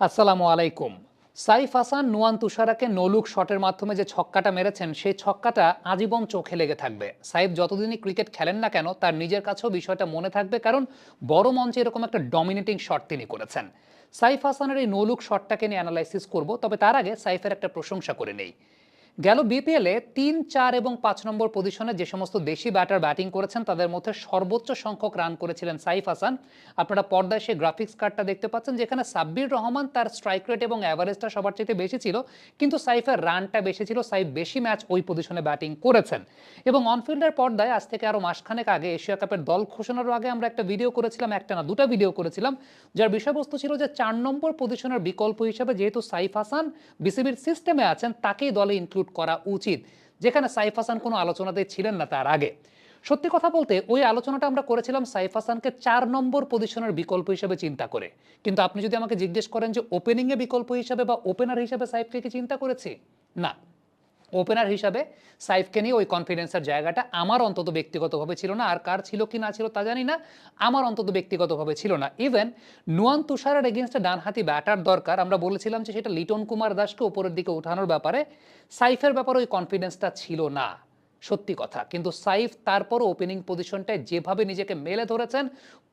আসসালামু আলাইকুম। সাইফ হাসান, নুয়ান তুষারাকে নলুক শটের মাধ্যমে যে ছক্কাটা মেরেছেন, সেই ছক্কাটা আজীবন চোখে লেগে থাকবে। সাইফ যতদিনই ক্রিকেট খেলেন না কেন, তার নিজের কাছেও বিষয়টা মনে থাকবে, কারণ বড় মঞ্চে এরকম একটা ডমিনেটিং শট তিনি করেছেন। সাইফ হাসানের এই নলুক শটটাকে নিয়ে অ্যানালাইসিস করব, তবে তার আগে সাইফের একটা প্রশংসা করে নেই। গেল বিপিএলে তিন, চার এবং পাঁচ নম্বর পজিশনে যে সমস্ত দেশি ব্যাটার ব্যাটিং করেছেন, তাদের মধ্যে সর্বোচ্চ সংখ্যক রান করেছিলেন সাইফ হাসান। আপনারা পর্দায় সেই গ্রাফিক্স কার্ডটা দেখতে পাচ্ছেন, যেখানে সাব্বির রহমান তার স্ট্রাইক রেট এবং অ্যাভারেজটা সবার চাইতে বেশি ছিল, কিন্তু সাইফের রানটা বেশি ছিল, সাইফ বেশি ম্যাচ ওই পজিশনে ব্যাটিং করেছেন। এবং অনফিল্ডের পর্দায় আজ থেকে আরও মাসখানেক আগে এশিয়া কাপের দল ঘোষণার আগে আমরা একটা ভিডিও করেছিলাম, একটা না দুটা ভিডিও করেছিলাম, যার বিষয়বস্তু ছিল যে চার নম্বর পজিশনের বিকল্প হিসেবে যেহেতু সাইফ হাসান বিসিবির সিস্টেমে আছেন, তাকেই দলে ইনক্লুড করা উচিত, যেখানে সাইফ হাসান কোনো আলোচনাতে ছিলেন না তার আগে। সত্যি কথা বলতে, ওই আলোচনাটা আমরা করেছিলাম সাইফ হাসানকে চার নম্বর পজিশনের বিকল্প হিসেবে চিন্তা করে। কিন্তু আপনি যদি আমাকে জিজ্ঞেস করেন যে ওপেনিংয়ে বিকল্প হিসেবে বা ওপেনার হিসেবে সাইফকে কি চিন্তা করেছি? না। ওপেনার হিসাবে সাইফকে নিয়ে ওই কনফিডেন্সের জায়গাটা আমার অন্তত ব্যক্তিগতভাবে ছিল না। আর কার ছিল, কি না ছিল, তা জানি না। আমার অন্তত ব্যক্তিগতভাবে ছিল না। ইভেন নুয়ান তুষারের এগেনস্টে ডানহাতি ব্যাটার দরকার। আমরা বলেছিলাম যে সেটা লিটন কুমার দাসকে উপরের দিকে ওঠানোর ব্যাপারে সাইফের ব্যাপারে ওই কনফিডেন্সটা ছিল না। সত্যি কথা। কিন্তু সাইফ তারপরও ওপেনিং পজিশনটায় যেভাবে নিজেকে মেলে ধরেছেন,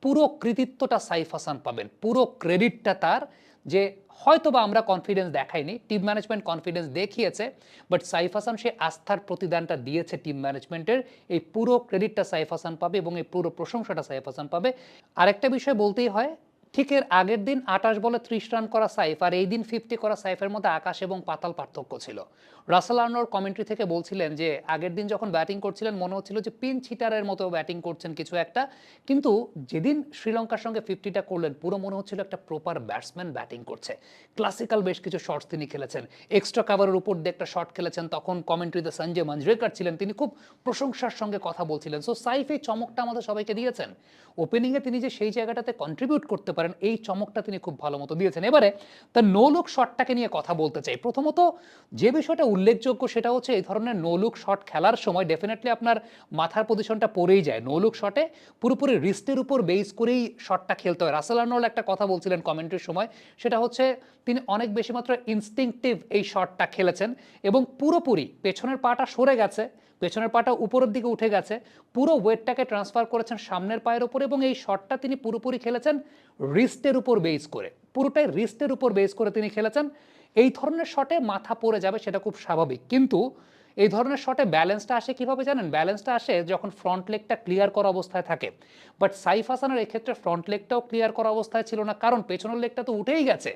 পুরো কৃতিত্বটা সাইফ হাসান পাবেন। পুরো ক্রেডিটটা তার যে হয়তো বা আমরা কনফিডেন্স দেখাইনি টিম ম্যানেজমেন্ট কনফিডেন্স দেখিয়েছে বাট সাইফ হাসান সে আস্থার প্রতিদানটা দিয়েছে টিম ম্যানেজমেন্টের এই পুরো ক্রেডিটটা সাইফ হাসান পাবে এবং এই পুরো প্রশংসাটা সাইফ হাসান পাবে। আরেকটা বিষয় বলতেই হয় ঠিক এর আগের দিন আটাশ বলে ত্রিশ রান করা সাইফ আর এই দিন ফিফটি করা সাইফের মধ্যে আকাশ এবং পাতাল পার্থক্য ছিল। রাসেল আর্নোর কমেন্ট্রি থেকে বলছিলেন যে, আগের দিন যখন ব্যাটিং করছিলেন, মনে হচ্ছিল যে পিন ছিটারের মতো ব্যাটিং করছেন কিছু একটা। কিন্তু যেদিন শ্রীলঙ্কার সঙ্গে ফিফটিটা করলেন, পুরো মনে হচ্ছিল একটা প্রপার ব্যাটসম্যান ব্যাটিং করছে। ক্লাসিক্যাল বেশ কিছু শটস তিনি খেলেছেন। এক্সট্রা কাভারের উপর দিয়ে একটা শট খেলেছেন। তখন কমেন্ট্রিতে সঞ্জয় মঞ্জরেকর ছিলেন। তিনি খুব প্রশংসার সঙ্গে কথা বলছিলেন। সো সাইফ এই চমকটা আমাদের সবাইকে দিয়েছেন। ওপেনিংয়ে তিনি যে সেই জায়গাটাতে কন্ট্রিবিউট করতে পারেন এই চমকটা তিনি খুব ভালো মতো দিয়েছেন। এবারে তার নো লুক শটটাকে নিয়ে কথা বলতে চাই। প্রথমত যে বিষয়টা উল্লেখযোগ্য সেটা হচ্ছে এই ধরনের নো লুক শট খেলার সময় ডেফিনেটলি আপনার মাথার পজিশনটা পড়েই যায়। নো লুক শটে পুরোপুরি রিস্টের উপর বেস করেই শটটা খেলতে হয়। রাসেল আর্নল্ড একটা কথা বলছিলেন কমেন্টের সময়, সেটা হচ্ছে তিনি অনেক বেশি মাত্র ইনস্টিংটিভ এই শটটা খেলেছেন এবং পুরোপুরি পেছনের পাটা সরে গেছে। পেছনের পাটা উপরের দিকে উঠে গেছে। পুরো ওয়েটটাকে ট্রান্সফার করেছেন সামনের পায়ের উপর এবং এই শটটা তিনি পুরোপুরি খেলেছেন রিস্টের উপর বেস করে। পুরোটাই রিস্টের উপর বেস করে তিনি খেলেছেন। এই ধরনের শটে মাথা পড়ে যাবে সেটা খুব স্বাভাবিক। কিন্তু এই ধরনের শটে ব্যালেন্সটা আসে কীভাবে জানেন? ব্যালেন্সটা আসে যখন ফ্রন্ট লেগটা ক্লিয়ার করা অবস্থায় থাকে। বাট সাইফ হাসানের এক্ষেত্রে ফ্রন্ট লেগটাও ক্লিয়ার করা অবস্থায় ছিল না। কারণ পেছনের লেগটা তো উঠেই গেছে।